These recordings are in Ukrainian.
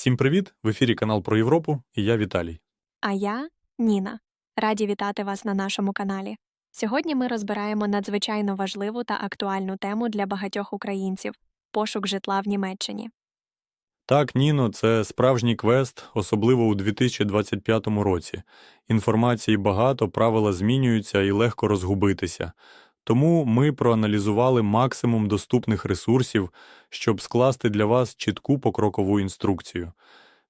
Всім привіт! В ефірі канал про Європу і я Віталій. А я Ніна. Раді вітати вас на нашому каналі. Сьогодні ми розбираємо надзвичайно важливу та актуальну тему для багатьох українців пошук житла в Німеччині. Так, Ніно, це справжній квест, особливо у 2025 році. Інформації багато, правила змінюються і легко розгубитися. Тому ми проаналізували максимум доступних ресурсів, щоб скласти для вас чітку покрокову інструкцію.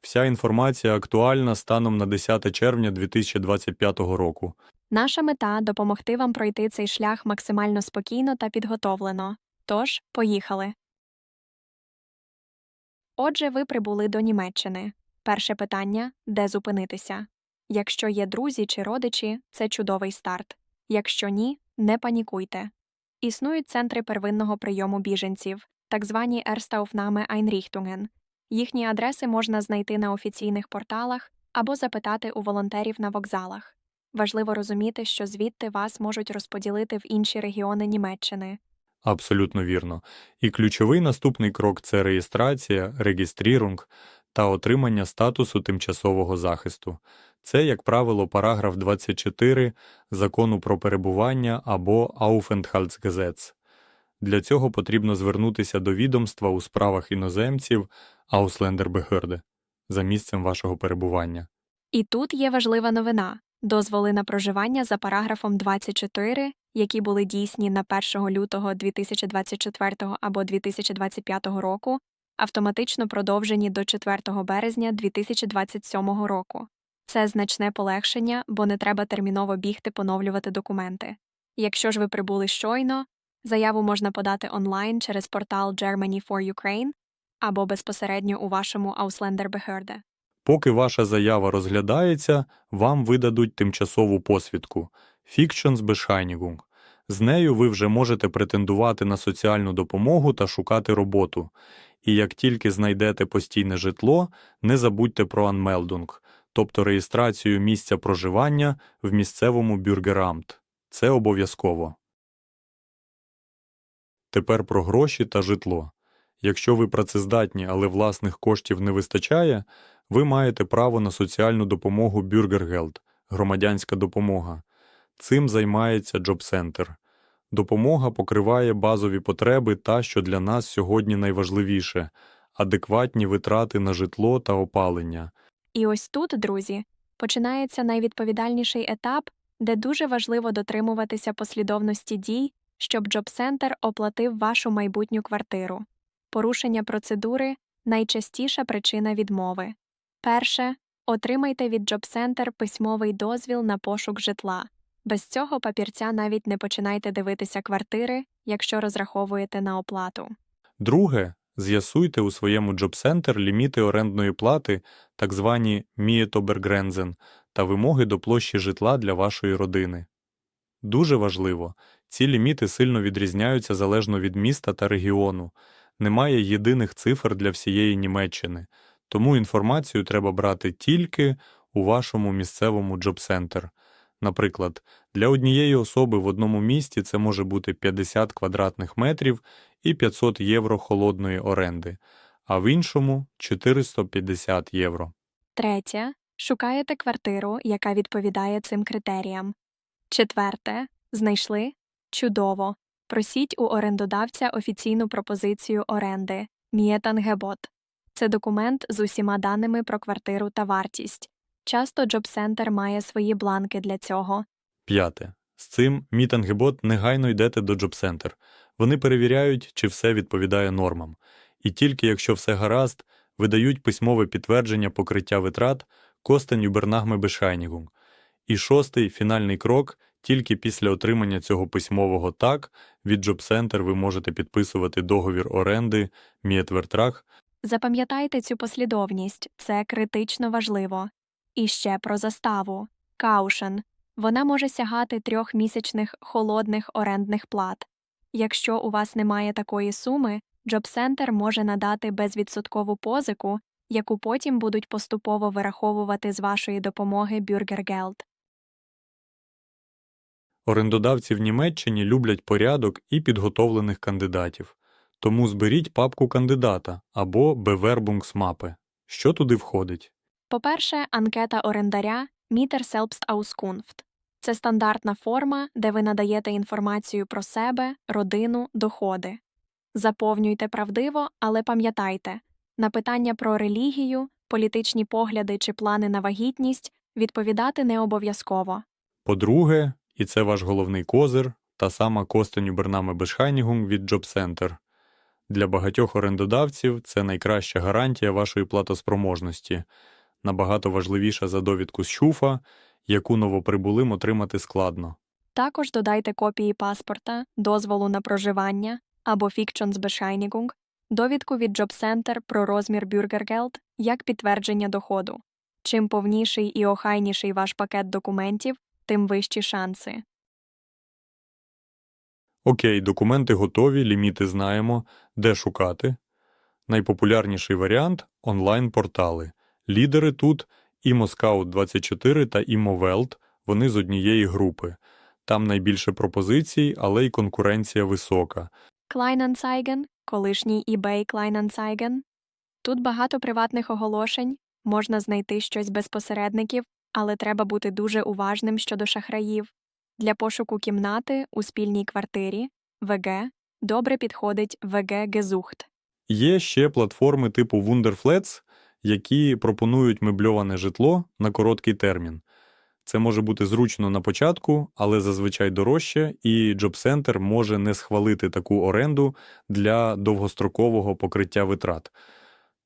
Вся інформація актуальна станом на 10 червня 2025 року. Наша мета допомогти вам пройти цей шлях максимально спокійно та підготовлено. Тож, поїхали. Отже, ви прибули до Німеччини. Перше питання де зупинитися? Якщо є друзі чи родичі, це чудовий старт. Якщо ні, не панікуйте. Існують центри первинного прийому біженців, так звані Erstaufnahme Einrichtungen. Їхні адреси можна знайти на офіційних порталах або запитати у волонтерів на вокзалах. Важливо розуміти, що звідти вас можуть розподілити в інші регіони Німеччини. Абсолютно вірно. І ключовий наступний крок це реєстрація, регістрірунг та отримання статусу тимчасового захисту. Це, як правило, параграф 24 закону про перебування або Aufenthaltsgesetz. Для цього потрібно звернутися до відомства у справах іноземців Ausländerbehörde за місцем вашого перебування. І тут є важлива новина дозволи на проживання за параграфом 24, які були дійсні на 1 лютого 2024 або 2025 року, автоматично продовжені до 4 березня 2027 року. Це значне полегшення, бо не треба терміново бігти поновлювати документи. Якщо ж ви прибули щойно, заяву можна подати онлайн через портал Germany for Ukraine або безпосередньо у вашому Ausländerbehörde. Поки ваша заява розглядається, вам видадуть тимчасову посвідку Фікшенсбешайнігунг. З нею ви вже можете претендувати на соціальну допомогу та шукати роботу. І як тільки знайдете постійне житло, не забудьте про анмелдунг, тобто реєстрацію місця проживання в місцевому бюргерамт. Це обов'язково. Тепер про гроші та житло. Якщо ви працездатні, але власних коштів не вистачає, ви маєте право на соціальну допомогу Бюргергелд – громадянська допомога. Цим займається Джобцентр. Допомога покриває базові потреби та, що для нас сьогодні найважливіше – адекватні витрати на житло та опалення. І ось тут, друзі, починається найвідповідальніший етап, де дуже важливо дотримуватися послідовності дій, щоб Джобцентр оплатив вашу майбутню квартиру. Порушення процедури найчастіша причина відмови. Перше, отримайте від Джобцентр письмовий дозвіл на пошук житла. Без цього папірця навіть не починайте дивитися квартири, якщо розраховуєте на оплату. Друге, з'ясуйте у своєму Джобцентр ліміти орендної плати, так звані Мієтобергрензен, та вимоги до площі житла для вашої родини. Дуже важливо, ці ліміти сильно відрізняються залежно від міста та регіону. Немає єдиних цифр для всієї Німеччини, тому інформацію треба брати тільки у вашому місцевому джоб-центр. Наприклад, для однієї особи в одному місті це може бути 50 квадратних метрів і 500 євро холодної оренди, а в іншому 450 євро. Третє, шукаєте квартиру, яка відповідає цим критеріям. Четверте, знайшли? Чудово. Просіть у орендодавця офіційну пропозицію оренди Мієтангебот. Це документ з усіма даними про квартиру та вартість. Часто Джобцентр має свої бланки для цього. П'яте. З цим Мітангебот негайно йдете до Джобцентр. Вони перевіряють, чи все відповідає нормам. І тільки якщо все гаразд, видають письмове підтвердження покриття витрат Костен Юбернагме Бешайнігунг. І шостий фінальний крок тільки після отримання цього письмового так від Джобцентр ви можете підписувати договір оренди Мієтвертрах Запам'ятайте цю послідовність, це критично важливо. І ще про заставу каушен. Вона може сягати трьохмісячних холодних орендних плат. Якщо у вас немає такої суми, Джобцентр може надати безвідсоткову позику, яку потім будуть поступово вираховувати з вашої допомоги Бюргергелд. Орендодавці в Німеччині люблять порядок і підготовлених кандидатів. Тому зберіть папку кандидата або Bewerbungsmappe. Що туди входить? По-перше, анкета орендаря Мітер Selbstauskunft. Це стандартна форма, де ви надаєте інформацію про себе, родину, доходи. Заповнюйте правдиво, але пам'ятайте, на питання про релігію, політичні погляди чи плани на вагітність відповідати не обов'язково. По-друге, і це ваш головний козир, та сама Костеню Бернаме Бешхайнігунг від Job Center. Для багатьох орендодавців це найкраща гарантія вашої платоспроможності, набагато важливіша за довідку з ШУФа, яку новоприбулим отримати складно. Також додайте копії паспорта, дозволу на проживання або Фікчонсбешайнігунг, довідку від Center про розмір Бюргергелд як підтвердження доходу. Чим повніший і охайніший ваш пакет документів, тим вищі шанси. Окей, документи готові, ліміти знаємо, де шукати. Найпопулярніший варіант онлайн-портали. Лідери тут ImoScout24 та ImoWelt, вони з однієї групи. Там найбільше пропозицій, але й конкуренція висока. Kleinanzeigen, колишній eBay Kleinanzeigen. Тут багато приватних оголошень, можна знайти щось без посередників, але треба бути дуже уважним щодо шахраїв. Для пошуку кімнати у спільній квартирі ВГ добре підходить ВГ Gesucht. Є ще платформи типу Wunderflats, які пропонують мебльоване житло на короткий термін. Це може бути зручно на початку, але зазвичай дорожче, і Jobcenter може не схвалити таку оренду для довгострокового покриття витрат.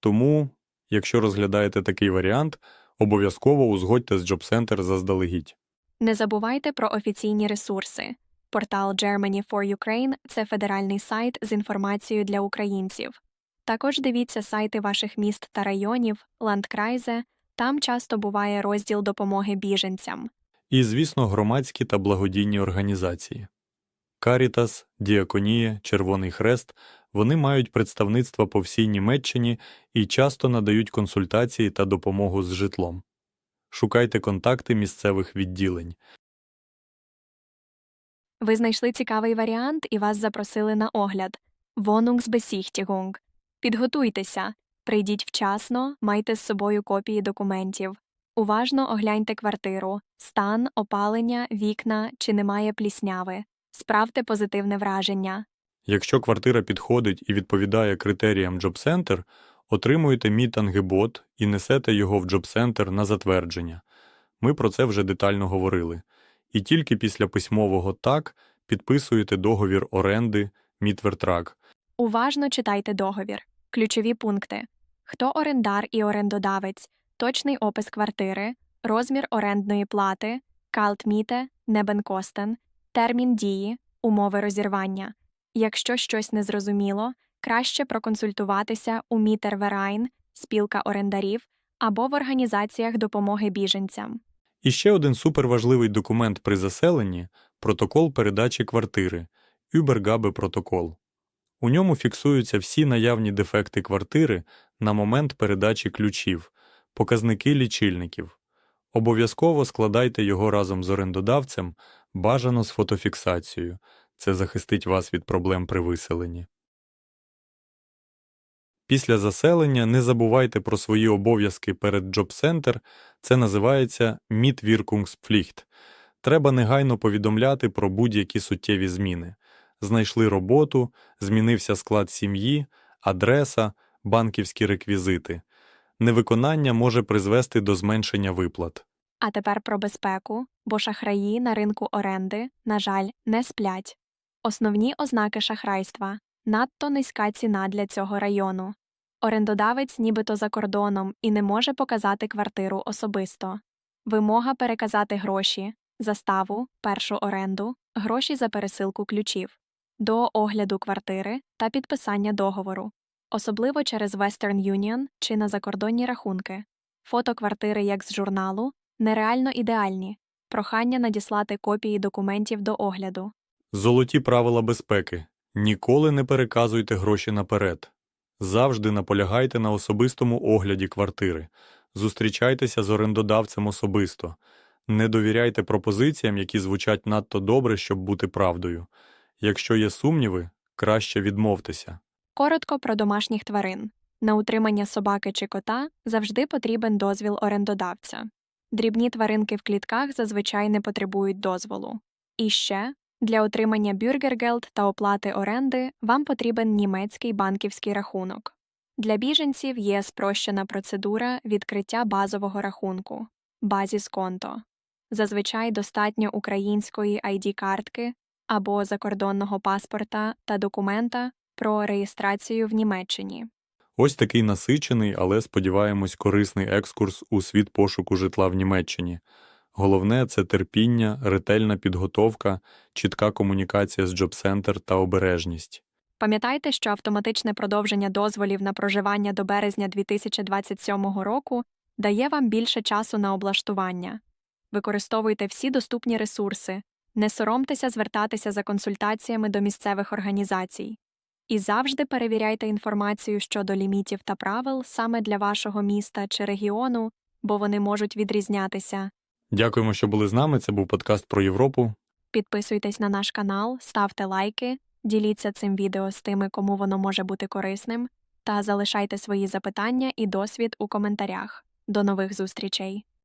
Тому, якщо розглядаєте такий варіант, обов'язково узгодьте з Jobcenter заздалегідь. Не забувайте про офіційні ресурси. Портал Germany for Ukraine – це федеральний сайт з інформацією для українців. Також дивіться сайти ваших міст та районів, ландкрайзе, там часто буває розділ допомоги біженцям. І, звісно, громадські та благодійні організації. Карітас, Діаконія, Червоний Хрест вони мають представництва по всій Німеччині і часто надають консультації та допомогу з житлом. Шукайте контакти місцевих відділень. Ви знайшли цікавий варіант і вас запросили на огляд Wohnungsbesichtigung. Підготуйтеся, прийдіть вчасно, майте з собою копії документів. Уважно огляньте квартиру, стан, опалення, вікна, чи немає плісняви. Справте позитивне враження. Якщо квартира підходить і відповідає критеріям Jobcenter, отримуєте мітангебот і несете його в Jobcenter на затвердження. Ми про це вже детально говорили. І тільки після письмового «так» підписуєте договір оренди Мітвертрак. Уважно читайте договір. Ключові пункти: хто орендар і орендодавець, точний опис квартири, розмір орендної плати, калтміте, небенкостен, термін дії, умови розірвання. Якщо щось незрозуміло, краще проконсультуватися у Мітер Верайн, спілка орендарів або в організаціях допомоги біженцям. І ще один суперважливий документ при заселенні – протокол передачі квартири – Übergabe протокол. У ньому фіксуються всі наявні дефекти квартири на момент передачі ключів, показники лічильників. Обов'язково складайте його разом з орендодавцем, бажано з фотофіксацією. Це захистить вас від проблем при виселенні. Після заселення не забувайте про свої обов'язки перед Jobcenter, це називається Mietwirkungspflicht. Треба негайно повідомляти про будь-які суттєві зміни. Знайшли роботу, змінився склад сім'ї, адреса, банківські реквізити. Невиконання може призвести до зменшення виплат. А тепер про безпеку, бо шахраї на ринку оренди, на жаль, не сплять. Основні ознаки шахрайства надто низька ціна для цього району. Орендодавець нібито за кордоном і не може показати квартиру особисто. Вимога переказати гроші, заставу, першу оренду, гроші за пересилку ключів, до огляду квартири та підписання договору, особливо через Western Union чи на закордонні рахунки. Фото квартири як з журналу нереально ідеальні. Прохання надіслати копії документів до огляду. Золоті правила безпеки. Ніколи не переказуйте гроші наперед. Завжди наполягайте на особистому огляді квартири. Зустрічайтеся з орендодавцем особисто. Не довіряйте пропозиціям, які звучать надто добре, щоб бути правдою. Якщо є сумніви, краще відмовтеся. Коротко про домашніх тварин. На утримання собаки чи кота завжди потрібен дозвіл орендодавця. Дрібні тваринки в клітках зазвичай не потребують дозволу. І ще для отримання бюргергелд та оплати оренди вам потрібен німецький банківський рахунок. Для біженців є спрощена процедура відкриття базового рахунку базісконто. Зазвичай достатньо української ID-картки або закордонного паспорта та документа про реєстрацію в Німеччині. Ось такий насичений, але сподіваємось, корисний екскурс у світ пошуку житла в Німеччині. Головне це терпіння, ретельна підготовка, чітка комунікація з джоб-центр та обережність. Пам'ятайте, що автоматичне продовження дозволів на проживання до березня 2027 року дає вам більше часу на облаштування. Використовуйте всі доступні ресурси, не соромтеся звертатися за консультаціями до місцевих організацій. І завжди перевіряйте інформацію щодо лімітів та правил саме для вашого міста чи регіону, бо вони можуть відрізнятися. Дякуємо, що були з нами. Це був подкаст про Європу. Підписуйтесь на наш канал, ставте лайки, діліться цим відео з тими, кому воно може бути корисним, та залишайте свої запитання і досвід у коментарях. До нових зустрічей!